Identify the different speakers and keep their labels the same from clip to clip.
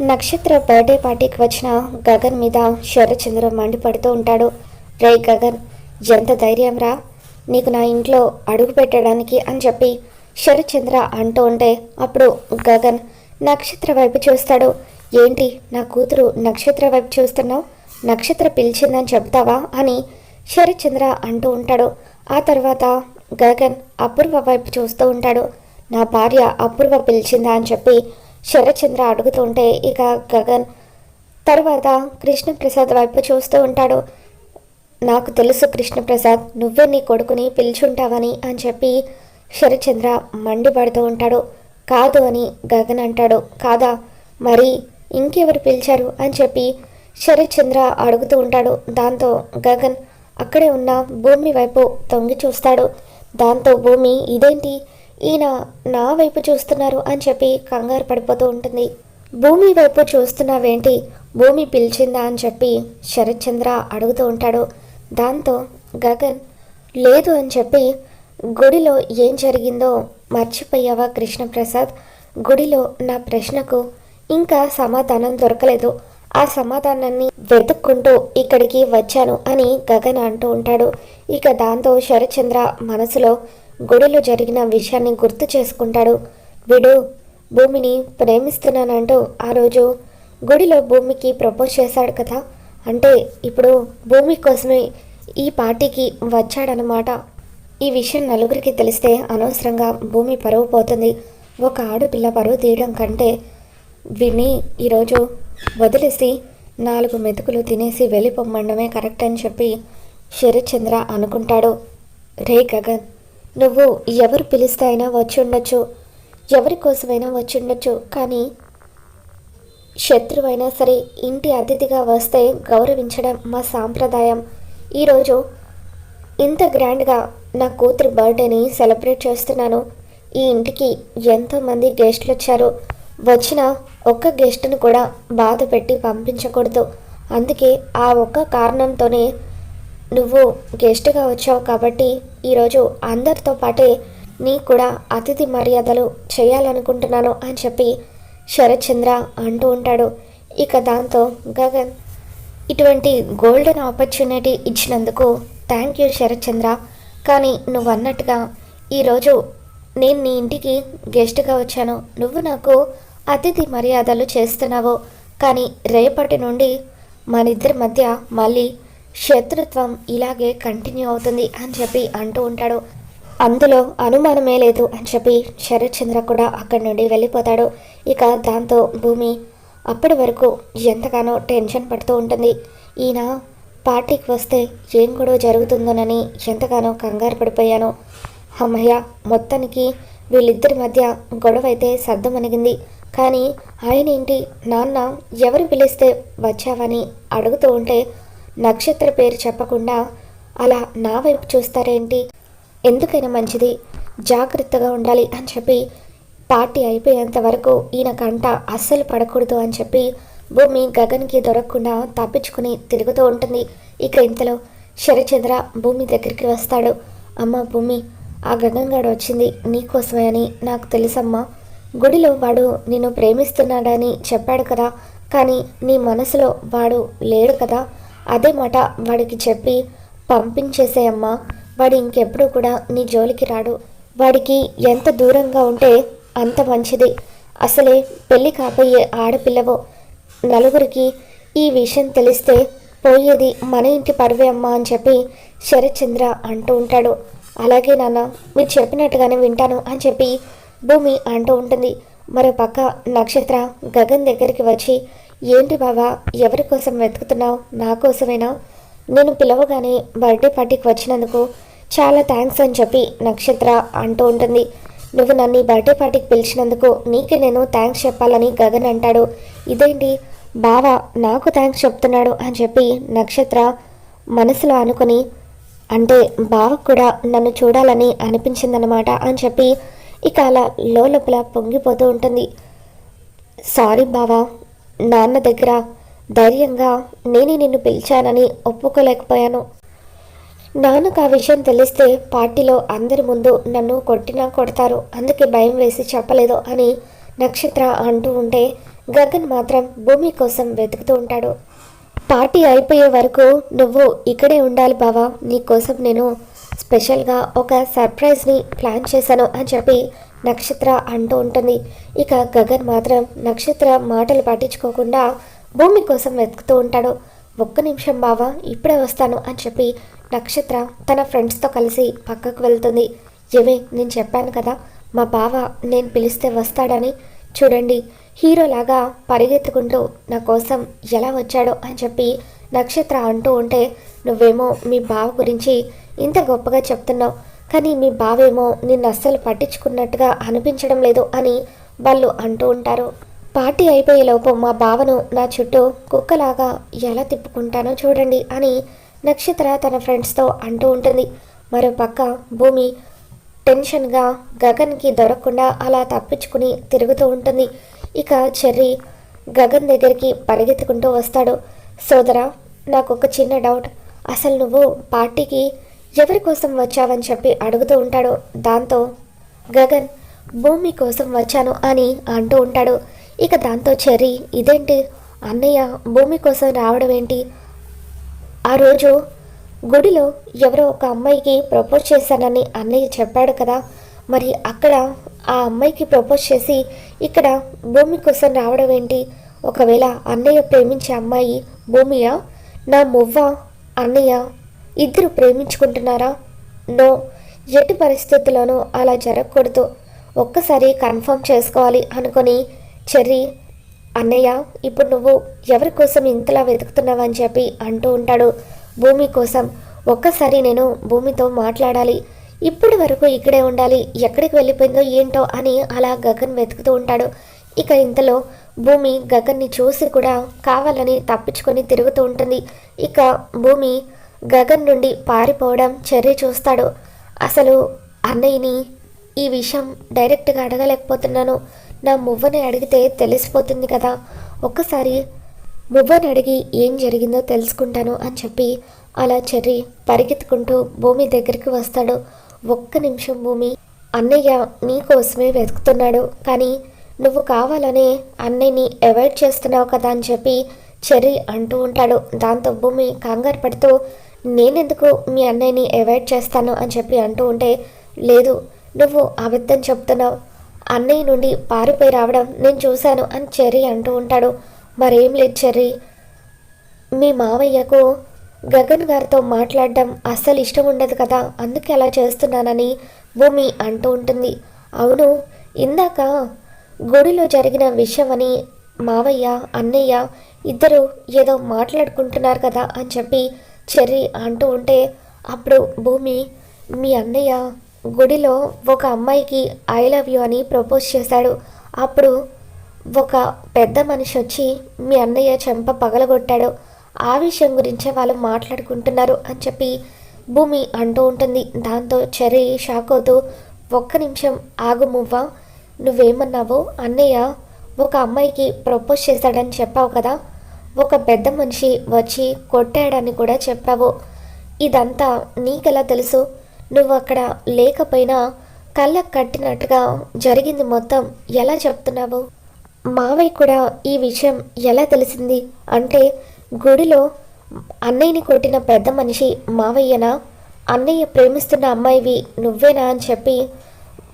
Speaker 1: నక్షత్ర బర్త్డే పార్టీకి వచ్చిన గగన్ మీద శరచంద్ర మండిపడుతూ ఉంటాడు. రే గగన్ ఎంత ధైర్యం రా. నీకు నా ఇంట్లో అడుగు పెట్టడానికి అని చెప్పి శరచంద్ర అంటూ ఉంటే అప్పుడు గగన్ నక్షత్ర వైపు చూస్తాడు. ఏంటి నా కూతురు నక్షత్ర వైపు చూస్తున్నావు? నక్షత్ర పిలిచిందని చెప్తావా అని శరచంద్ర అంటూ ఉంటాడు. ఆ తర్వాత గగన్ అపూర్వ వైపు చూస్తూ ఉంటాడు. నా భార్య అపూర్వ పిలిచిందా అని చెప్పి శరచంద్ర అడుగుతుంటే ఇక గగన్ తర్వాత కృష్ణప్రసాద్ వైపు చూస్తూ ఉంటాడు. నాకు తెలుసు కృష్ణప్రసాద్ నువ్వే నీ కొడుకుని పిలుచుంటావని అని చెప్పి శరచంద్ర మండిపడుతూ ఉంటాడు. కాదు అని గగన్ అంటాడు. కాదా? మరి ఇంకెవరు పిలిచారు? అని చెప్పి శరత్చంద్ర అడుగుతూ ఉంటాడు. దాంతో గగన్ అక్కడే ఉన్న భూమి వైపు తొంగి చూస్తాడు. దాంతో భూమి ఇదేంటి? ఈయన నా వైపు చూస్తున్నారు అని చెప్పి కంగారు పడిపోతూ ఉంటుంది. భూమి వైపు చూస్తున్నావేంటి? భూమి పిలిచిందా అని చెప్పి శరత్చంద్ర అడుగుతూ ఉంటాడు. దాంతో గగన్ లేదు అని చెప్పి గుడిలో ఏం జరిగిందో మర్చిపోయావా కృష్ణప్రసాద్? గుడిలో నా ప్రశ్నకు ఇంకా సమాధానం దొరకలేదు. ఆ సమాధానాన్ని వెతుక్కుంటూ ఇక్కడికి వచ్చాను అని గగన్ అంటూ ఉంటాడు. ఇక దాంతో శరత్చంద్ర మనసులో గుడిలో జరిగిన విషయాన్ని గుర్తు చేసుకుంటాడు. వీడు భూమిని ప్రేమిస్తున్నానంటూ ఆ రోజు గుడిలో భూమికి ప్రపోజ్ చేశాడు కదా. అంటే ఇప్పుడు భూమి కోసమే ఈ పార్టీకి వచ్చాడనమాట ఈ విషయం నలుగురికి తెలిస్తే అనవసరంగా భూమి పరువు పోతుంది. ఒక ఆడపిల్ల పరువు తీయడం కంటే విని ఈరోజు వదిలేసి నాలుగు మెతుకులు తినేసి వెళ్ళిపోమ్మండమే కరెక్ట్ అని చెప్పి శరత్చంద్ర అనుకుంటాడు. రే గగన్ నువ్వు ఎవరు పిలిస్తే అయినా వచ్చి ఉండొచ్చు ఎవరి కోసమైనా వచ్చి ఉండొచ్చు కానీ శత్రువైనా సరే ఇంటి అతిథిగా వస్తే గౌరవించడం మా సాంప్రదాయం. ఈరోజు ఇంత గ్రాండ్గా నా కూతురు బర్త్డేని సెలబ్రేట్ చేస్తున్నాను. ఈ ఇంటికి ఎంతోమంది గెస్ట్లు వచ్చారు వచ్చిన ఒక్క గెస్ట్ను కూడా బాధ పెట్టి పంపించకూడదు. అందుకే ఆ ఒక్క కారణంతోనే నువ్వు గెస్ట్గా వచ్చావు కాబట్టి ఈరోజు అందరితో పాటే నీ కూడా అతిథి మర్యాదలు చేయాలనుకుంటున్నాను అని చెప్పి శరత్చంద్ర అంటూ ఉంటాడు. ఇక దాంతో గగన్ ఇటువంటి గోల్డెన్ ఆపర్చునిటీ ఇచ్చినందుకు థ్యాంక్ యూ శరత్చంద్ర. కానీ నువ్వు అన్నట్టుగా ఈరోజు నేను నీ ఇంటికి గెస్ట్గా వచ్చాను. నువ్వు నాకు అతిథి మర్యాదలు చేస్తున్నావు. కానీ రేపటి నుండి మనిద్దరి మధ్య మళ్ళీ శత్రుత్వం ఇలాగే కంటిన్యూ అవుతుంది అని చెప్పి అంటూ ఉంటాడు. అందులో అనుమానమే లేదు అని చెప్పి శరత్చంద్ర కూడా అక్కడి నుండి వెళ్ళిపోతాడు. ఇక దాంతో భూమి అప్పటి వరకు ఎంతగానో టెన్షన్ పడుతూ ఉంటుంది. ఈయన పార్టీకి వస్తే ఏం గొడవ జరుగుతుందోనని ఎంతగానో కంగారు పడిపోయాను. అమ్మయ్య మొత్తానికి వీళ్ళిద్దరి మధ్య గొడవ అయితే సర్దుమణిగింది. కానీ ఆయన ఏంటి నాన్న ఎవరు పిలిస్తే వచ్చావని అడుగుతూ ఉంటే నక్షత్ర పేరు చెప్పకుండా అలా నా వైపు చూస్తారేంటి? ఎందుకైనా మంచిది. జాగ్రత్తగా ఉండాలి అని చెప్పి పార్టీ అయిపోయేంత వరకు ఈయన కంట అస్సలు పడకూడదు అని చెప్పి భూమి గగన్కి దొరకకుండా తప్పించుకుని తిరుగుతూ ఉంటుంది. ఇక ఇంతలో శరచంద్ర భూమి దగ్గరికి వస్తాడు. అమ్మ భూమి ఆ గగన్ గడు వచ్చింది నీకోసమే అని నాకు తెలుసమ్మా. గుడిలో వాడు నిన్ను ప్రేమిస్తున్నాడని చెప్పాడు కదా. కానీ నీ మనసులో వాడు లేడు కదా. అదే మాట వాడికి చెప్పి పంపించేసేయమ్మా. వాడు ఇంకెప్పుడు కూడా నీ జోలికి రాడు. వాడికి ఎంత దూరంగా ఉంటే అంత మంచిది. అసలే పెళ్ళి కాబోయే ఆడపిల్లవో. నలుగురికి ఈ విషయం తెలిస్తే పోయేది మన ఇంటి పరువే అమ్మా అని చెప్పి శరత్చంద్ర అంటూ ఉంటాడు. అలాగే నాన్న మీరు చెప్పినట్టుగానే వింటాను అని చెప్పి భూమి అంటూ ఉంటుంది. మరో పక్క నక్షత్ర గగన్ దగ్గరికి వచ్చి ఏంటి బావా ఎవరి కోసం వెతుకుతున్నావు? నా కోసమేనా? నేను పిలవగానే బర్త్డే పార్టీకి వచ్చినందుకు చాలా థ్యాంక్స్ అని చెప్పి నక్షత్ర అంటూ ఉంటుంది. నువ్వు నన్ను ఈ బర్త్డే పార్టీకి పిలిచినందుకు నీకే నేను థ్యాంక్స్ చెప్పాలని గగన్ అంటాడు. ఇదేంటి? బావ నాకు థ్యాంక్స్ చెప్తున్నాడు అని చెప్పి నక్షత్ర మనసులో అనుకుని అంటే బావకు కూడా నన్ను చూడాలని అనిపించిందనమాట అని చెప్పి ఇక అలా లోపల పొంగిపోతూ ఉంటుంది. సారీ బావా నాన్న దగ్గర ధైర్యంగా నేనే నిన్ను పిలిచానని ఒప్పుకోలేకపోయాను. నాన్నకు ఆ విషయం తెలిస్తే పార్టీలో అందరి ముందు నన్ను కొట్టినా కొడతారు. అందుకే భయం వేసి చెప్పలేదు అని నక్షత్ర అంటూ ఉంటే గగన్ మాత్రం భూమి కోసం వెతుకుతూ ఉంటాడు. పార్టీ అయిపోయే వరకు నువ్వు ఇక్కడే ఉండాలి బావా. నీకోసం నేను స్పెషల్గా ఒక సర్ప్రైజ్ని ప్లాన్ చేశాను అని చెప్పి నక్షత్ర అంటూ ఉంటుంది. ఇక గగన్ మాత్రం నక్షత్ర మాటలు పట్టించుకోకుండా భూమి కోసం వెతుకుతూ ఉంటాడు. ఒక్క నిమిషం బావా ఇప్పుడే వస్తాను అని చెప్పి నక్షత్ర తన ఫ్రెండ్స్తో కలిసి పక్కకు వెళ్తుంది. ఏమే నేను చెప్పాను కదా మా బావ నేను పిలిస్తే వస్తాడని. చూడండి హీరోలాగా పరిగెత్తుకుంటూ నా కోసం ఎలా వచ్చాడో అని చెప్పి నక్షత్ర అంటూ ఉంటే నువ్వేమో మీ బావ గురించి ఇంత గొప్పగా చెప్తున్నావు. కానీ మీ బావేమో నిన్ను అస్సలు పట్టించుకున్నట్టుగా అనిపించడం లేదు అని వాళ్ళు అంటూ ఉంటారు. పార్టీ అయిపోయేలోపు మా బావను నా చుట్టూ కుక్కలాగా ఎలా తిప్పుకుంటానో చూడండి అని నక్షత్ర తన ఫ్రెండ్స్తో అంటూ ఉంటుంది. మరోపక్క భూమి టెన్షన్గా గగన్కి దొరకకుండా అలా తప్పించుకుని తిరుగుతూ ఉంటుంది. ఇక చెర్రీ గగన్ దగ్గరికి పరిగెత్తుకుంటూ వస్తాడు. సోదరా నాకు ఒక చిన్న డౌట్. అసలు నువ్వు పార్టీకి ఎవరి కోసం వచ్చావని చెప్పి అడుగుతూ ఉంటాడు దాంతో గగన్ భూమి కోసం వచ్చాను అని అంటూ ఉంటాడు. ఇక దాంతో చెర్రీ ఇదేంటి? అన్నయ్య భూమి కోసం రావడం ఏంటి? ఆ రోజు గుడిలో ఎవరో ఒక అమ్మాయికి ప్రపోజ్ చేశానని అన్నయ్య చెప్పాడు కదా. మరి అక్కడ ఆ అమ్మాయికి ప్రపోజ్ చేసి ఇక్కడ భూమి కోసం రావడం ఏంటి? ఒకవేళ అన్నయ్య ప్రేమించే అమ్మాయి భూమియా? నా మువ్వ అన్నయ్య ఇద్దరు ప్రేమించుకుంటున్నారా? నో. ఎట్టి పరిస్థితుల్లోనూ అలా జరగకూడదు. ఒక్కసారి కన్ఫర్మ్ చేసుకోవాలి అనుకొని చెర్రీ అన్నయ్య ఇప్పుడు నువ్వు ఎవరి కోసం ఇంతలా వెతుకుతున్నావని చెప్పి అంటూ ఉంటాడు భూమి కోసం. ఒక్కసారి నేను భూమితో మాట్లాడాలి. ఇప్పటి వరకు ఇక్కడే ఉండాలి. ఎక్కడికి వెళ్ళిపోయిందో ఏంటో అని అలా గగన్ వెతుకుతూ ఉంటాడు. ఇక ఇంతలో భూమి గగన్ని చూసి కూడా కావాలని తప్పించుకొని తిరుగుతూ ఉంటుంది. ఇక భూమి గగన్ నుండి పారిపోవడం చెర్రీ చూస్తాడు. అసలు అన్నయ్యని ఈ విషయం డైరెక్ట్గా అడగలేకపోతున్నాను. నా మువ్వని అడిగితే తెలిసిపోతుంది కదా. ఒక్కసారి మువ్వని అడిగి ఏం జరిగిందో తెలుసుకుంటాను అని చెప్పి అలా చెర్రి పరిగెత్తుకుంటూ భూమి దగ్గరికి వస్తాడు. ఒక్క నిమిషం భూమి అన్నయ్య నీ కోసమే వెతుకుతున్నాడు. కానీ నువ్వు కావాలనే అన్నయ్యని అవాయిడ్ చేస్తున్నావు కదా అని చెప్పి చెర్రీ అంటూ ఉంటాడు. దాంతో భూమి కంగారు పడుతూ నేనెందుకు మీ అన్నయ్యని అవాయిడ్ చేస్తాను అని చెప్పి అంటూ ఉంటే లేదు నువ్వు అబద్ధం చెప్తున్నావు. అన్నయ్య నుండి పారిపోయి రావడం నేను చూశాను అని చెర్రీ అంటూ ఉంటాడు. మరేం లేదు చెర్రీ. మీ మావయ్యకు గగన్ గారితో మాట్లాడడం అస్సలు ఇష్టం ఉండదు కదా అందుకే అలా చేస్తున్నానని భూమి అంటూ ఉంటుంది. అవును ఇందాక గుడిలో జరిగిన విషయమని మావయ్య అన్నయ్య ఇద్దరు ఏదో మాట్లాడుకుంటున్నారు కదా అని చెప్పి చెర్రీ అంటూ ఉంటే అప్పుడు భూమి మీ అన్నయ్య గుడిలో ఒక అమ్మాయికి ఐ లవ్ యూ అని ప్రపోజ్ చేశాడు. అప్పుడు ఒక పెద్ద మనిషి వచ్చి మీ అన్నయ్య చెంప పగలగొట్టాడు. ఆ విషయం గురించే వాళ్ళు మాట్లాడుకుంటున్నారు అని చెప్పి భూమి అంటూ ఉంటుంది. దాంతో చెర్రీ షాక్ అవుతూ ఒక్క నిమిషం ఆగు మువ్వ నువ్వేమన్నావు అన్నయ్య ఒక అమ్మాయికి ప్రపోజ్ చేశాడని చెప్పావు కదా ఒక పెద్ద మనిషి వచ్చి కొట్టాడని కూడా చెప్పావు. ఇదంతా నీకెలా తెలుసు? నువ్వు అక్కడ లేకపోయినా కళ్ళకు కట్టినట్టుగా జరిగింది మొత్తం ఎలా చెప్తున్నావు? మావయ్య కూడా ఈ విషయం ఎలా తెలిసింది? అంటే గుడిలో అన్నయ్యని కొట్టిన పెద్ద మనిషి మావయ్యనా? అన్నయ్య ప్రేమిస్తున్న అమ్మాయివి నువ్వేనా అని చెప్పి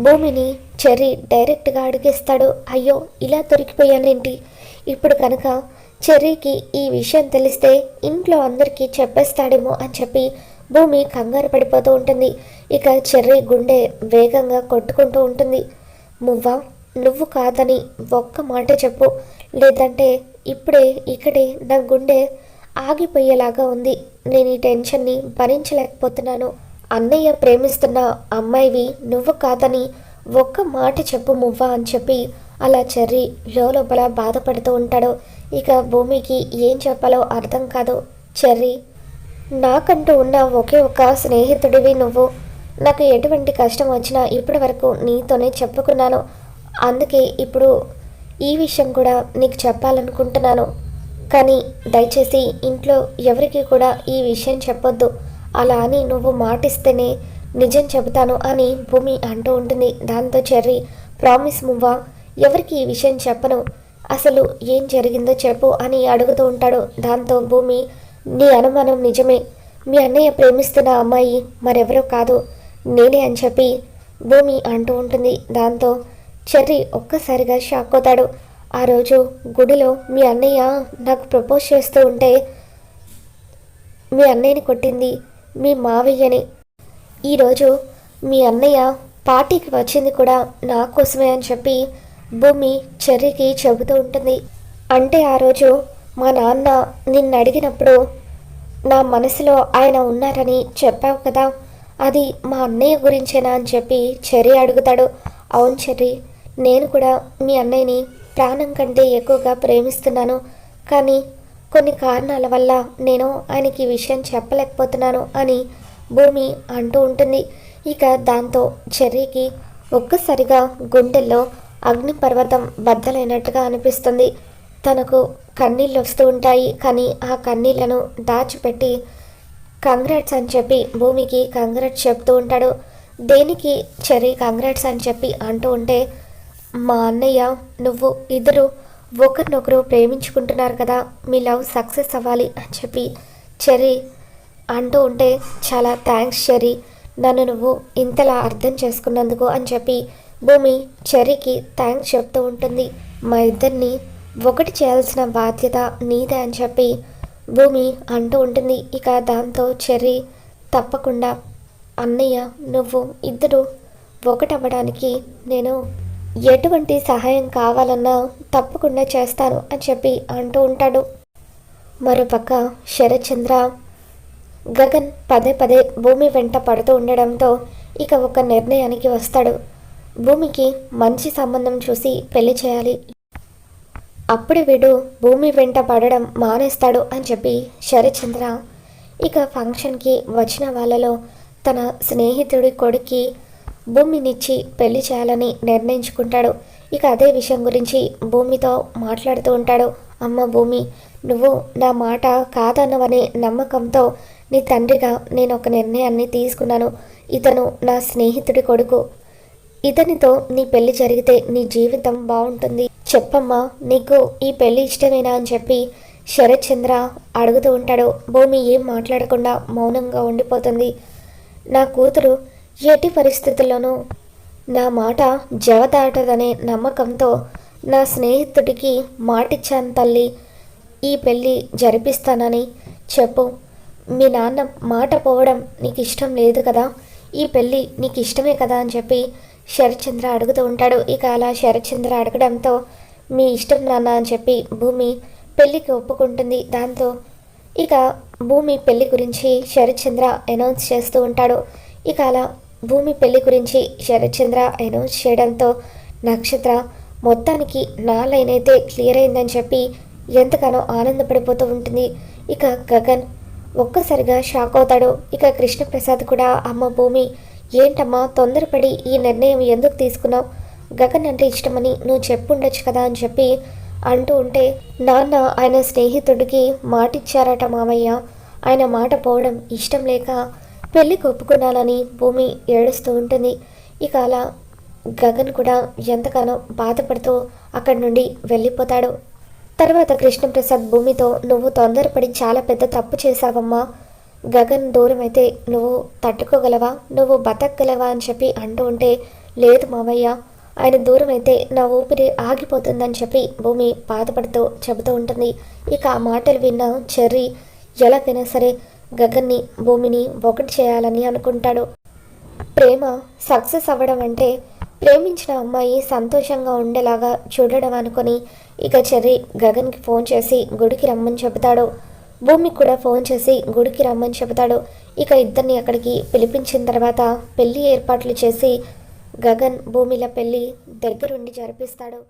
Speaker 1: భూమిని చెర్రీ డైరెక్ట్గా అడిగేస్తాడు. అయ్యో ఇలా దొరికిపోయానేంటి ఇప్పుడు కనుక చెర్రీకి ఈ విషయం తెలిస్తే ఇంట్లో అందరికీ చెప్పేస్తాడేమో అని చెప్పి భూమి కంగారు పడిపోతూ ఉంటుంది. ఇక చెర్రీ గుండె వేగంగా కొట్టుకుంటూ ఉంటుంది. మువ్వ నువ్వు కాదని ఒక్క మాట చెప్పు. లేదంటే ఇప్పుడే ఇక్కడే నా గుండె ఆగిపోయేలాగా ఉంది. నేను ఈ టెన్షన్ని భరించలేకపోతున్నాను. అన్నయ్య ప్రేమిస్తున్న అమ్మాయివి నువ్వు కాదని ఒక్క మాట చెప్పు మువ్వ అని చెప్పి అలా చెర్రీ లోపల బాధపడుతూ ఉంటాడు. ఇక భూమికి ఏం చెప్పాలో అర్థం కాదు చెర్రీ. నాకంటూ ఉన్న ఒకే ఒక స్నేహితుడివి నువ్వు. నాకు ఎటువంటి కష్టం వచ్చినా ఇప్పటి వరకు నీతోనే చెప్పుకున్నాను. అందుకే ఇప్పుడు ఈ విషయం కూడా నీకు చెప్పాలనుకుంటున్నాను. కానీ దయచేసి ఇంట్లో ఎవరికి కూడా ఈ విషయం చెప్పొద్దు. అలా అని నువ్వు మాటిస్తేనే నిజం చెబుతాను అని భూమి అంటూ ఉంటుంది. దాంతో చెర్రీ ప్రామిస్ మువ్వా? ఎవరికి ఈ విషయం చెప్పను? అసలు ఏం జరిగిందో చెప్పు అని అడుగుతూ ఉంటాడు. దాంతో భూమి నీ అనుమానం నిజమే. మీ అన్నయ్య ప్రేమిస్తున్న అమ్మాయి మరెవరో కాదు నేనే అని చెప్పి భూమి అంటూ ఉంటుంది. దాంతో చెర్రీ ఒక్కసారిగా షాక్ అవుతాడు. ఆ రోజు గుడిలో మీ అన్నయ్య నాకు ప్రపోజ్ చేస్తూ ఉంటే మీ అన్నయ్యని కొట్టింది మీ మావయ్యని. ఈరోజు మీ అన్నయ్య పార్టీకి వచ్చింది కూడా నా కోసమే అని చెప్పి భూమి చెర్రీకి చెబుతూ ఉంటుంది. అంటే ఆ రోజు మా నాన్న నిన్ను అడిగినప్పుడు నా మనసులో ఆయన ఉన్నారని చెప్పావు కదా అది మా అన్నయ్య గురించేనా అని చెప్పి చెర్రీ అడుగుతాడు. అవును చెర్రీ నేను కూడా మీ అన్నయ్యని ప్రాణం కంటే ఎక్కువగా ప్రేమిస్తున్నాను. కానీ కొన్ని కారణాల వల్ల నేను ఆయనకి ఈ విషయం చెప్పలేకపోతున్నాను అని భూమి అంటూ ఉంటుంది. ఇక దాంతో చెర్రీకి ఒక్కసారిగా గుండెల్లో అగ్నిపర్వతం బద్దలైనట్టుగా అనిపిస్తుంది. తనకు కన్నీళ్ళు వస్తూ ఉంటాయి. కానీ ఆ కన్నీళ్ళను దాచిపెట్టి కంగ్రాట్స్ అని చెప్పి భూమికి కంగ్రాట్స్ చెప్తూ ఉంటాడు. దేనికి చెరీ కంగ్రాట్స్ అని చెప్పి అంటూ ఉంటే మా అన్నయ్య నువ్వు ఇద్దరు ఒకరినొకరు ప్రేమించుకుంటున్నారు కదా. మీ లవ్ సక్సెస్ అవ్వాలి అని చెప్పి చెరీ అంటూ ఉంటే చాలా థ్యాంక్స్ చెరీ నన్ను నువ్వు ఇంతలా అర్థం చేసుకున్నందుకు అని చెప్పి భూమి చెర్రీకి థ్యాంక్స్ చెప్తూ ఉంటుంది. మా ఇద్దరిని ఒకటి చేయాల్సిన బాధ్యత నీదే అని చెప్పి భూమి అంటూ ఉంటుంది. ఇక దాంతో చెర్రీ తప్పకుండా అన్నయ్య నువ్వు ఇద్దరు ఒకటవ్వడానికి నేను ఎటువంటి సహాయం కావాలన్నా తప్పకుండా చేస్తాను అని చెప్పి అంటూ ఉంటాడు. మరోపక్క శరత్చంద్ర గగన్ పదే పదే భూమి వెంట పడుతూ ఉండడంతో ఇక ఒక నిర్ణయానికి వస్తాడు. భూమికి మంచి సంబంధం చూసి పెళ్ళి చేయాలి. అప్పుడు వీడు భూమి వెంట పడడం మానేస్తాడు అని చెప్పి శరచంద్ర ఇక ఫంక్షన్కి వచ్చిన వాళ్ళలో తన స్నేహితుడి కొడుక్కి భూమినిచ్చి పెళ్ళి చేయాలని నిర్ణయించుకుంటాడు. ఇక అదే విషయం గురించి భూమితో మాట్లాడుతూ ఉంటాడు. అమ్మ భూమి నువ్వు నా మాట కాదన్నవనే నమ్మకంతో నీ తండ్రిగా నేను ఒక నిర్ణయాన్ని తీసుకున్నాను. ఇతను నా స్నేహితుడి కొడుకు. ఇతనితో నీ పెళ్ళి జరిగితే నీ జీవితం బాగుంటుంది. చెప్పమ్మా నీకు ఈ పెళ్ళి ఇష్టమేనా అని చెప్పి శరత్ చంద్ర అడుగుతూ ఉంటాడు. భూమి ఏం మాట్లాడకుండా మౌనంగా ఉండిపోతుంది. నా కూతురు ఎట్టి పరిస్థితుల్లోనూ నా మాట జవదాటదనే నమ్మకంతో నా స్నేహితుడికి మాటిచ్చాను తల్లి. ఈ పెళ్ళి జరిపిస్తానని చెప్పు. మీ నాన్న మాట పోవడం నీకు ఇష్టం లేదు కదా. ఈ పెళ్ళి నీకు ఇష్టమే కదా అని చెప్పి శరత్చంద్ర అడుగుతూ ఉంటాడు. ఇక అలా శరత్చంద్ర అడగడంతో మీ ఇష్టం నాన్న అని చెప్పి భూమి పెళ్ళికి ఒప్పుకుంటుంది. దాంతో ఇక భూమి పెళ్ళి గురించి శరత్చంద్ర అనౌన్స్ చేస్తూ ఉంటాడు. ఇక అలా భూమి పెళ్ళి గురించి శరత్చంద్ర అనౌన్స్ చేయడంతో నక్షత్ర మొత్తానికి నా లైన్ అయితే క్లియర్ అయిందని చెప్పి ఎంతగానో ఆనందపడిపోతూ ఉంటుంది. ఇక గగన్ ఒక్కసారిగా షాక్ అవుతాడు. ఇక కృష్ణప్రసాద్ కూడా అమ్మ భూమి ఏంటమ్మా తొందరపడి ఈ నిర్ణయం ఎందుకు తీసుకున్నావు? గగన్ అంటే ఇష్టమని నువ్వు చెప్పుండొచ్చు కదా అని చెప్పి అంటూ ఉంటే నాన్న ఆయన స్నేహితుడికి మాటిచ్చారట మామయ్య. ఆయన మాట పోవడం ఇష్టం లేక పెళ్ళి ఒప్పుకున్నానని భూమి ఏడుస్తూ ఉంటుంది. ఇక అలా గగన్ కూడా ఎంతగానో బాధపడుతూ అక్కడి నుండి వెళ్ళిపోతాడు. తర్వాత కృష్ణప్రసాద్ భూమితో నువ్వు తొందరపడి చాలా పెద్ద తప్పు చేశావమ్మా. గగన్ దూరం అయితే నువ్వు తట్టుకోగలవా? నువ్వు బతకగలవా అని చెప్పి అంటూ ఉంటే లేదు మావయ్య. ఆయన దూరం అయితే నా ఊపిరి ఆగిపోతుందని చెప్పి భూమి బాధపడుతూ చెబుతూ ఉంటుంది. ఇక ఆ మాటలు విన్న చెర్రీ ఎలాగైనా సరే గగన్ని భూమిని ఒకటి చేయాలని అనుకుంటాడు. ప్రేమ సక్సెస్ అవ్వడం అంటే ప్రేమించిన అమ్మాయి సంతోషంగా ఉండేలాగా చూడడం అనుకొని ఇక చెర్రీ గగన్కి ఫోన్ చేసి గుడికి రమ్మని చెబుతాడు. భూమికి కూడా ఫోన్ చేసి గుడికి రమ్మని చెబుతాడు. ఇక ఇద్దరిని అక్కడికి పిలిపించిన తర్వాత పెళ్ళి ఏర్పాట్లు చేసి గగన్ భూమిల పెళ్ళి దగ్గరుండి జరిపిస్తాడు.